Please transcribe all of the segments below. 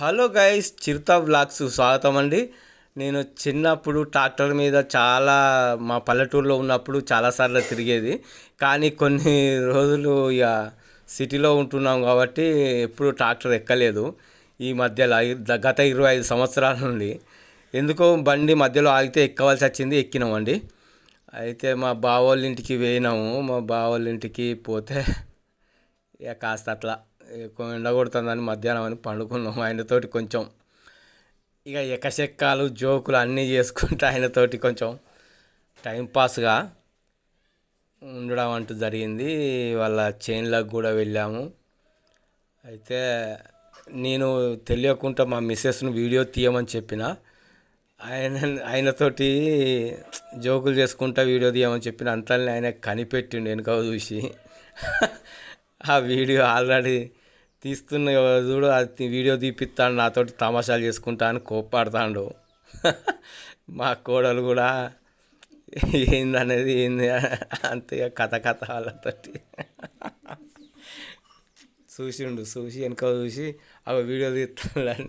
Hello guys చిరుత blogs స్వాగతం అండి. నేను చిన్నప్పుడు ట్రాక్టర్ మీద చాలా మా పల్లెటూరులో ఉన్నప్పుడు చాలాసార్లు తిరిగేది. కానీ కొన్ని రోజులు ఇక సిటీలో ఉంటున్నాం కాబట్టి ఎప్పుడు ట్రాక్టర్ ఎక్కలేదు. ఈ మధ్యలో గత ఇరవై ఐదు సంవత్సరాల నుండి ఎందుకో బండి మధ్యలో ఆగితే ఎక్కవలసి వచ్చింది ఎక్కినామండి. అయితే మా బావోళ్ళ ఇంటికి పోయినాము. మా బావోళ్ళ ఇంటికి పోతే ఇక కాస్త అట్లా ఎండ కొడుతుందని మధ్యాహ్నం అని పండుకున్నాం ఆయనతోటి కొంచెం. ఇక ఎకశెక్కాలు జోకులు అన్నీ చేసుకుంటూ ఆయనతోటి కొంచెం టైంపాస్గా ఉండడం అంటూ జరిగింది. వాళ్ళ చైన్లకు కూడా వెళ్ళాము. అయితే నేను తెలియకుండా మా మిస్సెస్ను వీడియో తీయమని చెప్పిన. ఆయన ఆయనతోటి జోకులు చేసుకుంటా వీడియో తీయమని చెప్పిన అంతల్ని ఆయన కనిపెట్టిండు వెనుక చూసి. ఆ వీడియో ఆల్రెడీ తీస్తున్న చూడు అది వీడియో తీపిస్తాడు నాతోటి తమాషాలు చేసుకుంటా అని కోపాడుతాడు మా కోడలు కూడా ఏందనేది ఏంది అంతే కథ కథ వాళ్ళతోటి. చూసిండు చూసి వెనక చూసి ఆ వీడియో తీస్తాడు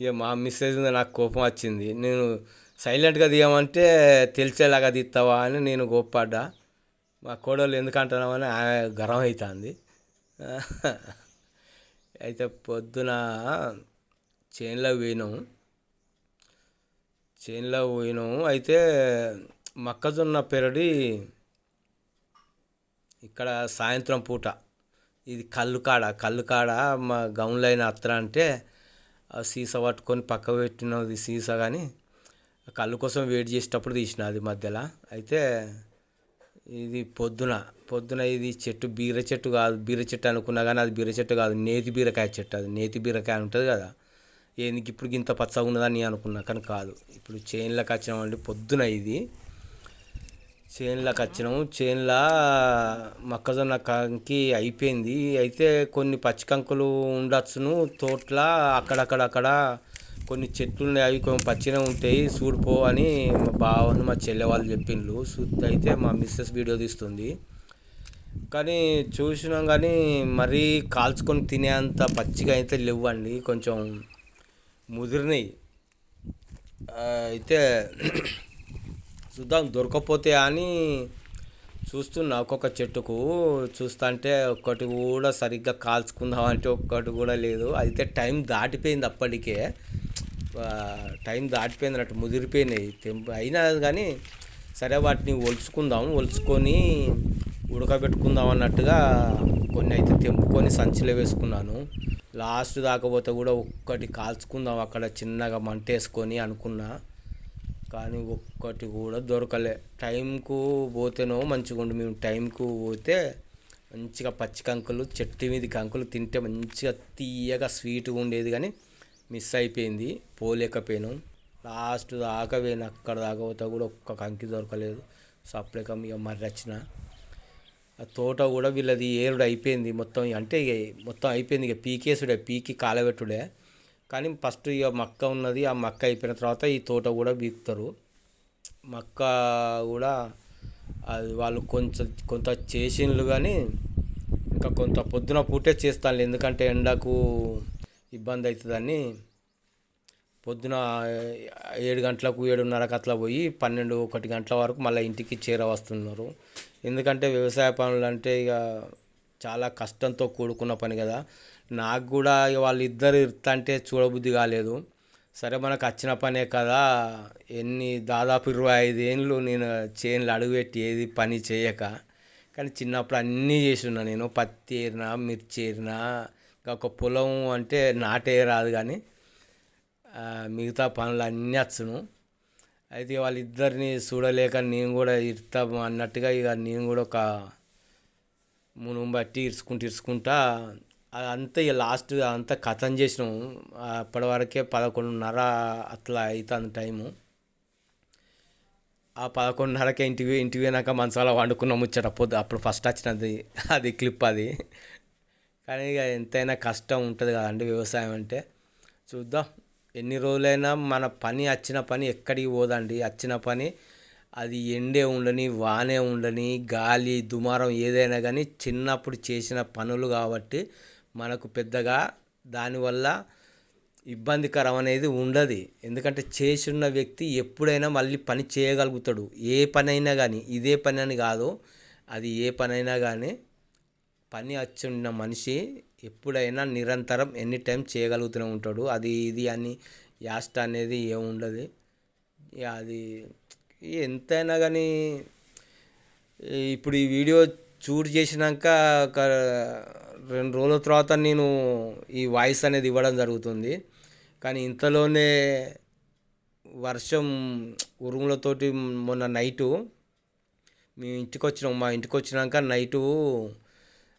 ఇక మా మిస్సేజ్ మీద నాకు కోపం వచ్చింది. నేను సైలెంట్గా దిగమంటే తెలిసేలాగా తీస్తావా అని నేను కోప్పడ్డా. మా కోడలు ఎందుకంటున్నామని ఆమె గర్వం అవుతుంది. అయితే పొద్దున చేనులో పోయినాం చేనులో పోయినాము అయితే మొక్కజొన్న పెరడి ఇక్కడ సాయంత్రం పూట. ఇది కళ్ళు కాడ కళ్ళు కాడ మా గౌన్లైన అత్ర అంటే ఆ సీసా పట్టుకొని పక్క పెట్టినది సీసా కానీ కళ్ళు కోసం వెయిట్ చేసేటప్పుడు తీసిన అది మధ్యలో. అయితే ఇది పొద్దున పొద్దున ఇది చెట్టు బీర చెట్టు కాదు బీర చెట్టు అనుకున్నా కానీ అది బీర చెట్టు కాదు నేతి బీరకాయ చెట్టు అది. నేతి బీరకాయ ఉంటుంది కదా. ఏంది ఇప్పుడు ఇంత పచ్చగా ఉన్నదని నేను అనుకున్నా కానీ కాదు. ఇప్పుడు చేన్లకు వచ్చినామండి పొద్దున ఇది. చేన్లకు వచ్చినాము. చేన్ల మొక్కజొన్న కంకి అయిపోయింది. అయితే కొన్ని పచ్చి కంకులు ఉండొచ్చును. తోట్ల అక్కడక్కడక్కడ కొన్ని చెట్లు ఉన్నాయి అవి కొంచెం పచ్చిగా ఉంటాయి చూడిపో అని మా బావని మా చెల్లె వాళ్ళు చెప్పిండ్రు. చూస్తే అయితే మా మిస్సెస్ వీడియో తీస్తుంది. కానీ చూసినాం కానీ మరీ కాల్చుకొని తినేంత పచ్చిగా అయితే లేవండి. కొంచెం ముదిరినాయి. అయితే చూద్దాం దొరకపోతే అని చూస్తున్నా ఒక్కొక్క చెట్టుకు. చూస్తుంటే ఒక్కటి కూడా సరిగ్గా కాల్చుకుందాం అంటే ఒక్కటి కూడా లేదు. అయితే టైం దాటిపోయింది అప్పటికే. టైం దాటిపోయింది అన్నట్టు ముదిరిపోయినాయి. తెంపు అయినా కానీ సరే వాటిని ఒలుచుకుందాం ఒలుచుకొని ఉడకబెట్టుకుందాం అన్నట్టుగా కొన్ని అయితే తెంపుకొని సంచిలో వేసుకున్నాను. లాస్ట్ దాకపోతే కూడా ఒక్కటి కాల్చుకుందాం అక్కడ చిన్నగా మంటేసుకొని అనుకున్నా. కానీ ఒక్కటి కూడా దొరకలే. టైంకు పోతేనో మంచిగా ఉండు. మేము టైంకు పోతే మంచిగా పచ్చి కంకులు చెట్టు మీద కంకులు తింటే మంచిగా తీయగా స్వీట్గా ఉండేది. కానీ మిస్ అయిపోయింది పోలేకపోయాను. లాస్ట్ దాకా పోయిన అక్కడ దాకా పోతే కూడా ఒక్క కంకి దొరకలేదు. సప్లైక ఇక మర్రి వచ్చిన. ఆ తోట కూడా వీళ్ళది ఏరుడు అయిపోయింది మొత్తం అంటే ఇక మొత్తం అయిపోయింది ఇక పీకేసుడే పీకి కాలబెట్టుడే. కానీ ఫస్ట్ ఇక మక్క ఉన్నది ఆ మక్క అయిపోయిన తర్వాత ఈ తోట కూడా బీకుతారు మక్క కూడా అది వాళ్ళు కొంచెం కొంత చేసిండ్లు కానీ ఇంకా కొంత పొద్దున పూటే చేస్తాను ఎందుకంటే ఎండకు ఇబ్బంది అవుతుందని పొద్దున ఏడు గంటలకు ఏడున్నరకు అట్లా పోయి పన్నెండు ఒకటి గంటల వరకు మళ్ళీ ఇంటికి చేర వస్తున్నారు. ఎందుకంటే వ్యవసాయ పనులు అంటే ఇక చాలా కష్టంతో కూడుకున్న పని కదా. నాకు కూడా ఇక వాళ్ళిద్దరు ఇరుతంటే చూడబుద్ధి కాలేదు. సరే మనకు వచ్చిన పనే కదా. ఎన్ని దాదాపు ఇరవై ఐదు ఏళ్ళు నేను చేనులు అడుగుపెట్టి ఏది పని చేయక. కానీ చిన్నప్పుడు అన్నీ చేసి ఉన్నా నేను. పత్తి ఏరినా మిర్చి ఏరినా ఒక పొలం అంటే నాటే రాదు కానీ మిగతా పనులు అన్నీ వచ్చును అయితే వాళ్ళిద్దరిని చూడలేక నేను కూడా ఇరుతాం అన్నట్టుగా ఇక నేను కూడా ఒక మునుగు బట్టి ఇరుచుకుంటూ ఇరుచుకుంటా అదంతా ఇక లాస్ట్ అంతా కథం చేసినాము అప్పటి వరకే పదకొండున్నర అట్లా అవుతుంది టైము. ఆ పదకొండున్నరకే ఇంటికి ఇంటికి పోయినాక మంచాల వండుకున్న ముచ్చట. పొద్దు అప్పుడు ఫస్ట్ వచ్చినది అది క్లిప్ అది. కానీ ఇక ఎంతైనా కష్టం ఉంటుంది కదండి వ్యవసాయం అంటే. చూద్దాం ఎన్ని రోజులైనా మన పని వచ్చిన పని ఎక్కడికి పోదండి. వచ్చిన పని అది ఎండే ఉండని వానే ఉండని గాలి దుమారం ఏదైనా కానీ చిన్నప్పుడు చేసిన పనులు కాబట్టి మనకు పెద్దగా దానివల్ల ఇబ్బందికరం అనేది ఉండదు. ఎందుకంటే చేసిన వ్యక్తి ఎప్పుడైనా మళ్ళీ పని చేయగలుగుతాడు. ఏ పనైనా కానీ ఇదే పని అని కాదు అది ఏ పనైనా కానీ పని వచ్చి ఉన్న మనిషి ఎప్పుడైనా నిరంతరం ఎనీ టైం చేయగలుగుతూనే ఉంటాడు. అది ఇది అని యాస్ట్ అనేది ఏముండదు అది ఎంతైనా కానీ ఇప్పుడు ఈ వీడియో షూట్ చేసినాక ఒక రెండు రోజుల తర్వాత నేను ఈ వాయిస్ అనేది ఇవ్వడం జరుగుతుంది. కానీ ఇంతలోనే వర్షం ఉరుములతోటి మొన్న నైటు మేము ఇంటికి వచ్చినాం మా ఇంటికి వచ్చినాక నైటు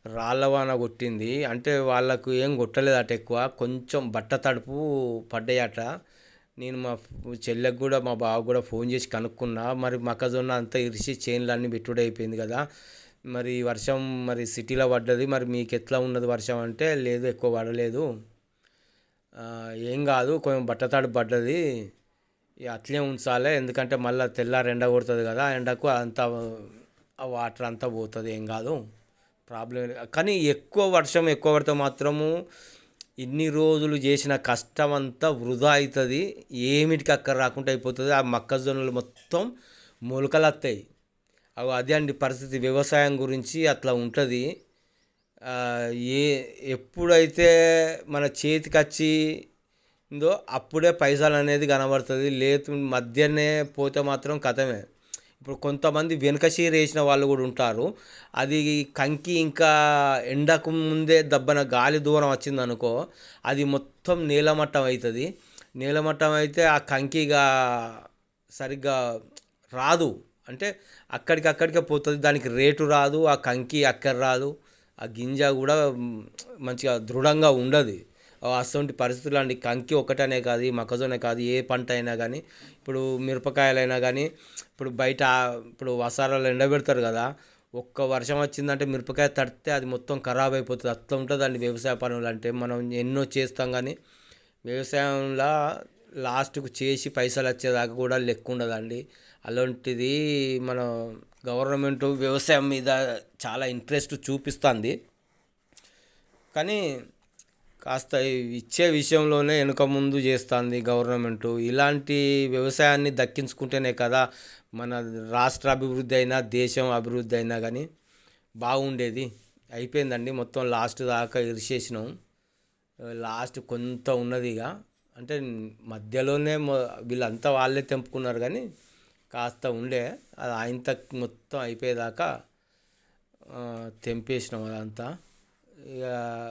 రాళ్ళ వాన కొట్టింది. అంటే వాళ్ళకు ఏం కొట్టలేదట ఎక్కువ. కొంచెం బట్ట తడుపు పడ్డాయట. నేను మా చెల్లెకు కూడా మా బావకు కూడా ఫోన్ చేసి కనుక్కున్నా. మరి మొక్కజొన్న అంతా ఇరిసి చైన్లు అన్నీ పెట్టుడు అయిపోయింది కదా. మరి వర్షం మరి సిటీలో పడ్డది. మరి మీకు ఎట్లా ఉన్నది వర్షం అంటే లేదు ఎక్కువ పడలేదు. ఏం కాదు కొంచెం బట్టతాడు పడ్డది. అట్లే ఉంచాలి. ఎందుకంటే మళ్ళీ తెల్లారి ఎండ కొడుతుంది కదా. ఎండకు అంతా ఆ వాటర్ అంతా పోతుంది. ఏం కాదు. ప్రాబ్లం కానీ ఎక్కువ వర్షం ఎక్కువ పడితే మాత్రము ఇన్ని రోజులు చేసిన కష్టం అంతా వృధా అవుతుంది. ఏమిటికి అక్కడ రాకుండా అయిపోతుంది. ఆ మొక్కజొన్నలు మొత్తం మొలకలు వస్తాయి అవి అదే అండి పరిస్థితి. వ్యవసాయం గురించి అట్లా ఉంటుంది. ఏ ఎప్పుడైతే మన చేతికి వచ్చిందో అప్పుడే పైసలు అనేది కనబడుతుంది. లేదు మధ్యనే పోతే మాత్రం కథమే. ఇప్పుడు కొంతమంది వెనుక వేసిన వాళ్ళు కూడా ఉంటారు. అది కంకి ఇంకా ఎండకు ముందే దబ్బన గాలి దూరం వచ్చింది అనుకో అది మొత్తం నీలమట్టం అవుతుంది నీలమట్టం అయితే ఆ కంకిగా సరిగ్గా రాదు. అంటే అక్కడికి అక్కడికే పోతుంది. దానికి రేటు రాదు. ఆ కంకి అక్కడ రాదు. ఆ గింజ కూడా మంచిగా దృఢంగా ఉండదు. అటువంటి పరిస్థితులు అండి. కంకి ఒకటనే కాదు ఈ మొక్కజొన్న కాదు ఏ పంట అయినా కానీ ఇప్పుడు మిరపకాయలైనా కానీ ఇప్పుడు బయట ఇప్పుడు వసారాలు ఎండబెడతారు కదా ఒక్క వర్షం వచ్చిందంటే మిరపకాయ తడితే అది మొత్తం ఖరాబ్ అయిపోతుంది. అట్లా ఉంటుందండి వ్యవసాయ పనులు అంటే. మనం ఎన్నో చేస్తాం కానీ వ్యవసాయంలో లాస్ట్కు చేసి పైసలు వచ్చేదాకా కూడా లెక్క ఉండదండి. అలాంటిది మన గవర్నమెంట్ వ్యవసాయం మీద చాలా ఇంట్రెస్ట్ చూపిస్తుంది. కానీ కాస్త ఇచ్చే విషయంలోనే వెనుక ముందు చేస్తుంది గవర్నమెంట్. ఇలాంటి వ్యవసాయాన్ని దక్కించుకుంటేనే కదా మన రాష్ట్ర అభివృద్ధి అయినా దేశం అభివృద్ధి అయినా కానీ బాగుండేది. అయిపోయిందండి మొత్తం లాస్ట్ దాకా ఇరిసేసినాం. లాస్ట్ కొంత ఉన్నది ఇక అంటే మధ్యలోనే వీళ్ళంతా వాళ్ళే తెంపుకున్నారు కానీ కాస్త ఉండే. అది ఆయన మొత్తం అయిపోయేదాకా తెంపేసినాం అదంతా. ఇక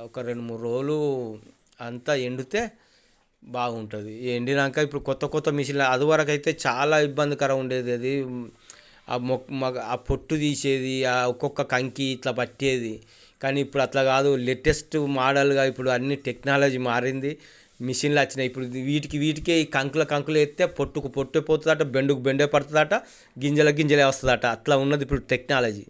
ఒక రెండు మూడు రోజులు అంతా ఎండితే బాగుంటుంది. ఎండినాక ఇప్పుడు కొత్త కొత్త మిషన్లు అది వరకు అయితే చాలా ఇబ్బందికరం ఉండేది. అది ఆ మొక్క మగ ఆ పొట్టు తీసేది ఆ ఒక్కొక్క కంకి ఇట్లా పట్టేది. కానీ ఇప్పుడు అట్లా కాదు. లేటెస్ట్ మోడల్గా ఇప్పుడు అన్ని టెక్నాలజీ మారింది. మిషన్లు వచ్చినాయి. ఇప్పుడు వీటికి వీటికే ఈ కంకుల కంకులు ఎత్తే పొట్టుకు పొట్టే పోతుందట బెండుకు బెండే పడుతుందట గింజల గింజలే వస్తుందట. అట్లా ఉన్నది ఇప్పుడు టెక్నాలజీ.